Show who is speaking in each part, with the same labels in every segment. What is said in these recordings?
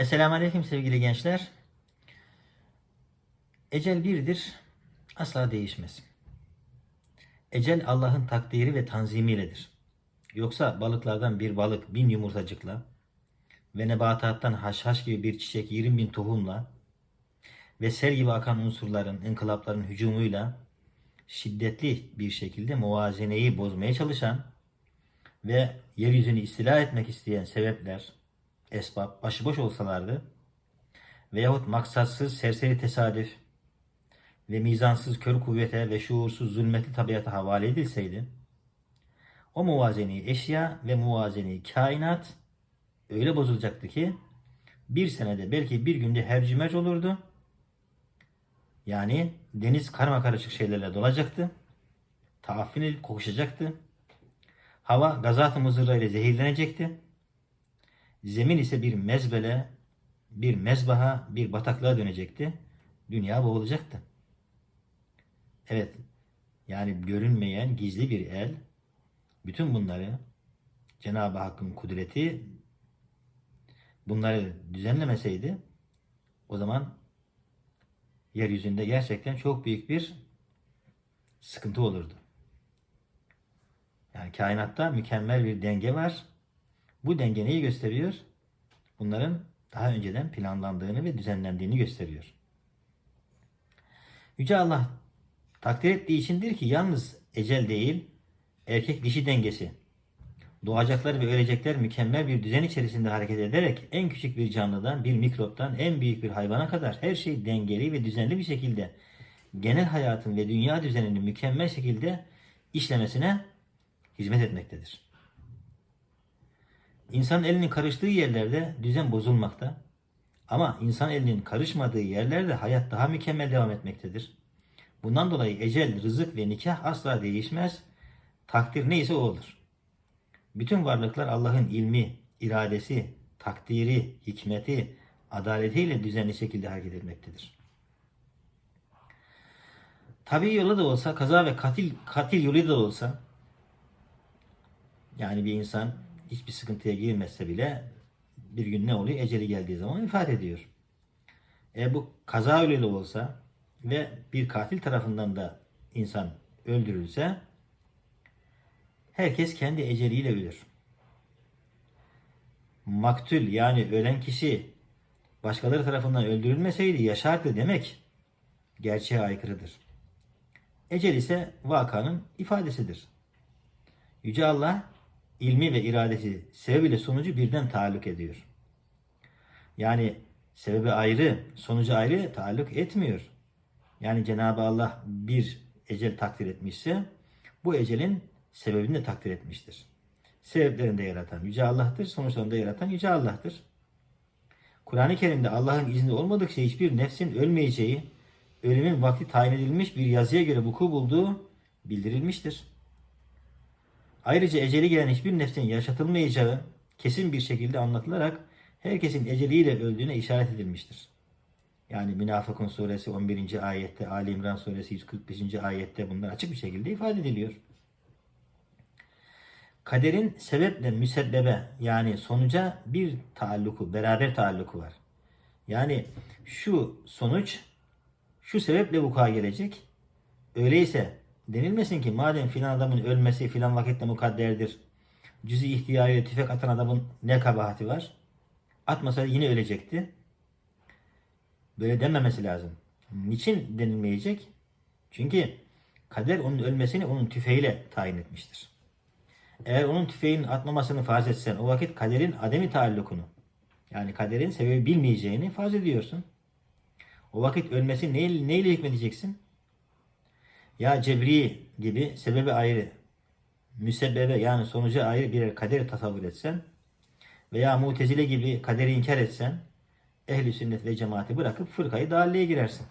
Speaker 1: Esselamu Aleyküm sevgili gençler. Ecel birdir, asla değişmez. Ecel Allah'ın takdiri ve tanzimiyledir. Yoksa balıklardan bir balık bin yumurtacıkla ve nebatattan haşhaş gibi bir çiçek 20 bin tohumla ve sel gibi akan unsurların, inkılapların hücumuyla şiddetli bir şekilde muvazeneyi bozmaya çalışan ve yeryüzünü istila etmek isteyen sebepler, esbab başıboş olsalardı veyahut maksatsız serseri tesadüf ve mizansız kör kuvvete ve şuursuz zulmetli tabiata havale edilseydi, o muvazeneyi eşya ve muvazeneyi kainat öyle bozulacaktı ki bir senede belki bir günde hercümerc olurdu. Yani deniz karma karışık şeylerle dolacaktı. Taaffin edip kokuşacaktı. Hava gazat-ı mızırra ile zehirlenecekti. Zemin ise bir mezbele, bir mezbaha, bir bataklığa dönecekti. Dünya boğulacaktı. Evet, yani görünmeyen gizli bir el bütün bunları Cenab-ı Hakk'ın kudreti bunları düzenlemeseydi o zaman yeryüzünde gerçekten çok büyük bir sıkıntı olurdu. Yani kainatta mükemmel bir denge var. Bu denge neyi gösteriyor? Bunların daha önceden planlandığını ve düzenlendiğini gösteriyor. Yüce Allah takdir ettiği içindir ki yalnız ecel değil, erkek dişi dengesi, doğacaklar ve ölecekler mükemmel bir düzen içerisinde hareket ederek en küçük bir canlıdan, bir mikroptan en büyük bir hayvana kadar her şey dengeli ve düzenli bir şekilde genel hayatın ve dünya düzeninin mükemmel şekilde işlemesine hizmet etmektedir. İnsan elinin karıştığı yerlerde düzen bozulmakta. Ama insan elinin karışmadığı yerlerde hayat daha mükemmel devam etmektedir. Bundan dolayı ecel, rızık ve nikah asla değişmez. Takdir neyse o olur. Bütün varlıklar Allah'ın ilmi, iradesi, takdiri, hikmeti, adaletiyle düzenli şekilde hareket etmektedir. Tabi yolu da olsa, kaza ve katil, katil yolu da olsa, yani bir insan hiçbir sıkıntıya girmezse bile bir gün ne oluyor? Eceli geldiği zaman ifade ediyor. E bu kaza yoluyla olsa ve bir katil tarafından da insan öldürülse herkes kendi eceliyle ölür. Maktul yani ölen kişi başkaları tarafından öldürülmeseydi yaşardı demek gerçeğe aykırıdır. Ecel ise vakanın ifadesidir. Yüce Allah ilmi ve iradesi sebebiyle sonucu birden taalluk ediyor. Yani sebebi ayrı, sonucu ayrı taalluk etmiyor. Yani Cenab-ı Allah bir ecel takdir etmişse bu ecelin sebebini de takdir etmiştir. Sebeplerini de yaratan Yüce Allah'tır, sonuçlarını da yaratan Yüce Allah'tır. Kur'an-ı Kerim'de Allah'ın izni olmadıkça hiçbir nefsin ölmeyeceği, ölümün vakti tayin edilmiş bir yazıya göre vuku bulduğu bildirilmiştir. Ayrıca eceli gelen hiçbir nefsin yaşatılmayacağı kesin bir şekilde anlatılarak herkesin eceliyle öldüğüne işaret edilmiştir. Yani Münafıkun suresi 11. ayette, Ali İmran suresi 145. ayette bunlar açık bir şekilde ifade ediliyor. Kaderin sebeple müsebbebe yani sonuca bir taalluku, beraber taalluku var. Yani şu sonuç şu sebeple vuku'a gelecek. Öyleyse denilmesin ki madem filan adamın ölmesi filan vakitte mukadderdir. Cüzi ihtiyarıyla tüfek atan adamın ne kabahati var? Atmasaydı yine ölecekti. Böyle denmemesi lazım. Niçin denilmeyecek? Çünkü kader onun ölmesini onun tüfeğiyle tayin etmiştir. Eğer onun tüfeğin atmamasını farz etsen o vakit kaderin ademi taallukunu yani kaderin sebebi bilmeyeceğini farz ediyorsun. O vakit ölmesi neyle, neyle hükmedeceksin? Ya cebri gibi sebebi ayrı, müsebbebe yani sonucu ayrı birer kader tasavvur etsen veya mutezile gibi kaderi inkar etsen ehli sünnet ve cemaati bırakıp fırkayı dalleye girersin.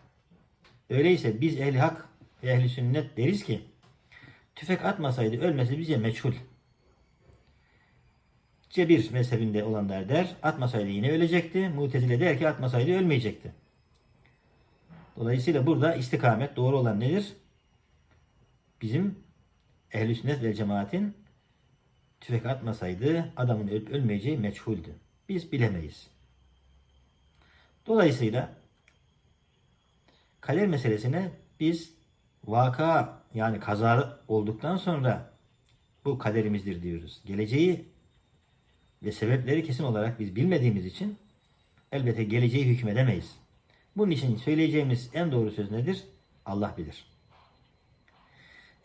Speaker 1: Öyleyse biz ehli hak ve ehli sünnet deriz ki tüfek atmasaydı ölmesi bize meçhul. Cebir mezhebinde olanlar der atmasaydı yine ölecekti. Mutezile der ki atmasaydı ölmeyecekti. Dolayısıyla burada istikamet doğru olan nedir? Bizim ehl-i sünnet ve cemaatin tüfek atmasaydı adamın ölüp ölmeyeceği meçhuldü. Biz bilemeyiz. Dolayısıyla kader meselesine biz vaka yani kaza olduktan sonra bu kaderimizdir diyoruz. Geleceği ve sebepleri kesin olarak biz bilmediğimiz için elbette geleceği hükmedemeyiz. Bunun için söyleyeceğimiz en doğru söz nedir? Allah bilir.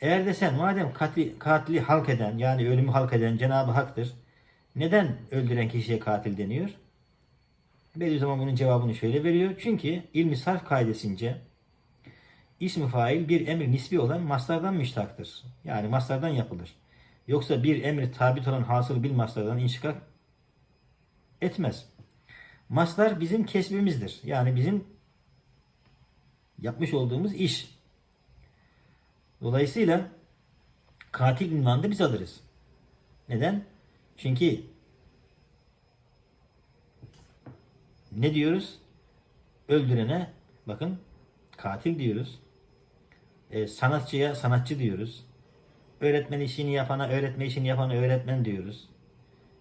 Speaker 1: Eğer de sen madem katli, katili halk eden yani ölümü halk eden Cenab-ı Hak'tır. Neden öldüren kişiye katil deniyor? Bediüzzaman bunun cevabını şöyle veriyor. Çünkü ilmi sarf kaidesince ismi fail bir emir nisbi olan maslardan müştaktır. Yani maslardan yapılır. Yoksa bir emir tabit olan hasıl bil maslardan inşikak etmez. Maslar bizim kesbimizdir. Yani bizim yapmış olduğumuz iş. Dolayısıyla katil ünvanını da biz alırız. Neden? Çünkü ne diyoruz? Öldürene bakın katil diyoruz. E, sanatçıya sanatçı diyoruz. Öğretmen işini yapana öğretme işini yapana öğretmen diyoruz.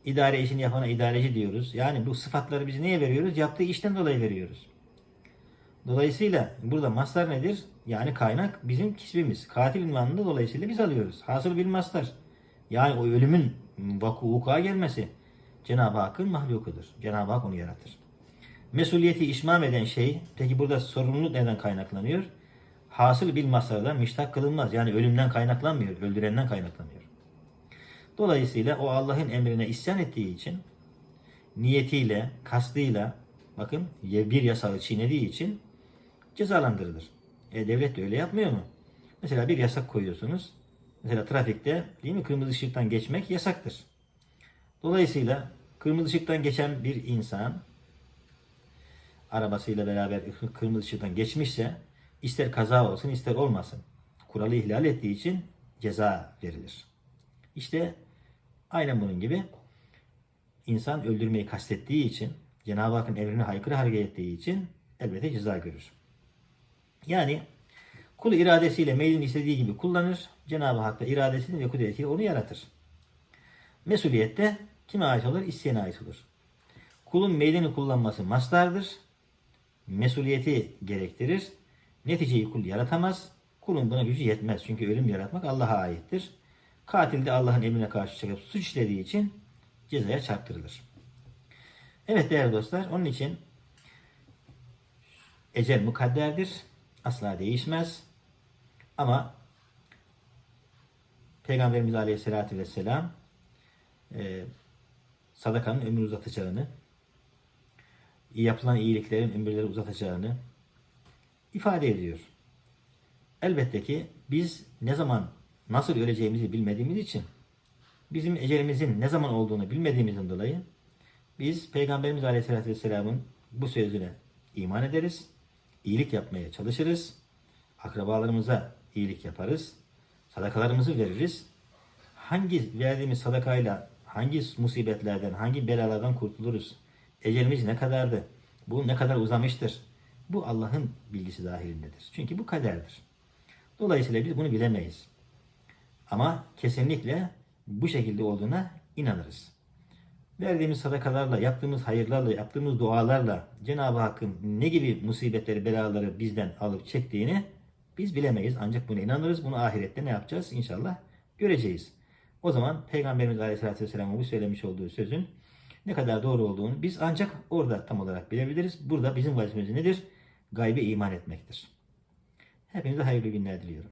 Speaker 1: İdare işini yapana idareci diyoruz. Yani bu sıfatları biz neye veriyoruz? Yaptığı işten dolayı veriyoruz. Dolayısıyla burada mastar nedir? Yani kaynak bizim kisbimiz. Katil ünvanını dolayısıyla biz alıyoruz. Hasıl bir mastar. Yani o ölümün vaku vuku'a gelmesi Cenab-ı Hakk'ın mahlukudur. Cenab-ı Hak onu yaratır. Mesuliyeti işmam eden şey, peki burada sorumluluk neden kaynaklanıyor? Hasıl bir masardan müştak kılınmaz. Yani ölümden kaynaklanmıyor, öldürenden kaynaklanıyor. Dolayısıyla o Allah'ın emrine isyan ettiği için niyetiyle, kastıyla bakın bir yasağı çiğnediği için cezalandırılır. E, devlet de öyle yapmıyor mu? Mesela bir yasak koyuyorsunuz. Mesela trafikte değil mi kırmızı ışıktan geçmek yasaktır. Dolayısıyla kırmızı ışıktan geçen bir insan arabasıyla beraber kırmızı ışıktan geçmişse ister kaza olsun ister olmasın kuralı ihlal ettiği için ceza verilir. İşte aynen bunun gibi insan öldürmeyi kastettiği için Cenab-ı Hakk'ın emrine aykırı hareket ettiği için elbette ceza görür. Yani kul iradesiyle meylini istediği gibi kullanır. Cenab-ı Hak da iradesini ve kudretiyle onu yaratır. Mesuliyet de kime ait olur? İsteyene ait olur. Kulun meylini kullanması mastardır. Mesuliyeti gerektirir. Neticeyi kul yaratamaz. Kulun buna gücü yetmez. Çünkü ölüm yaratmak Allah'a aittir. Katil de Allah'ın emrine karşı çıkıp suç işlediği için cezaya çarptırılır. Evet değerli dostlar onun için ecel mukadderdir. Asla değişmez. Ama Peygamberimiz Aleyhisselatü Vesselam e, sadakanın ömrü uzatacağını, yapılan iyiliklerin ömürleri uzatacağını ifade ediyor. Elbette ki biz ne zaman nasıl öleceğimizi bilmediğimiz için bizim ecelimizin ne zaman olduğunu bilmediğimizden dolayı biz Peygamberimiz Aleyhisselatü Vesselam'ın bu sözüne iman ederiz, iyilik yapmaya çalışırız, akrabalarımıza iyilik yaparız, sadakalarımızı veririz. Hangi verdiğimiz sadakayla hangi musibetlerden, hangi belalardan kurtuluruz? Ecelimiz ne kadardı? Bu ne kadar uzamıştır? Bu Allah'ın bilgisi dahilindedir. Çünkü bu kaderdir. Dolayısıyla biz bunu bilemeyiz. Ama kesinlikle bu şekilde olduğuna inanırız. Verdiğimiz sadakalarla, yaptığımız hayırlarla, yaptığımız dualarla Cenab-ı Hakk'ın ne gibi musibetleri, belaları bizden alıp çektiğini biz bilemeyiz. Ancak buna inanırız. Bunu ahirette ne yapacağız? İnşallah göreceğiz. O zaman Peygamberimiz Aleyhisselatü Vesselam'ın bu söylemiş olduğu sözün ne kadar doğru olduğunu biz ancak orada tam olarak bilebiliriz. Burada bizim vazifemiz nedir? Gaybe iman etmektir. Hepinize hayırlı günler diliyorum.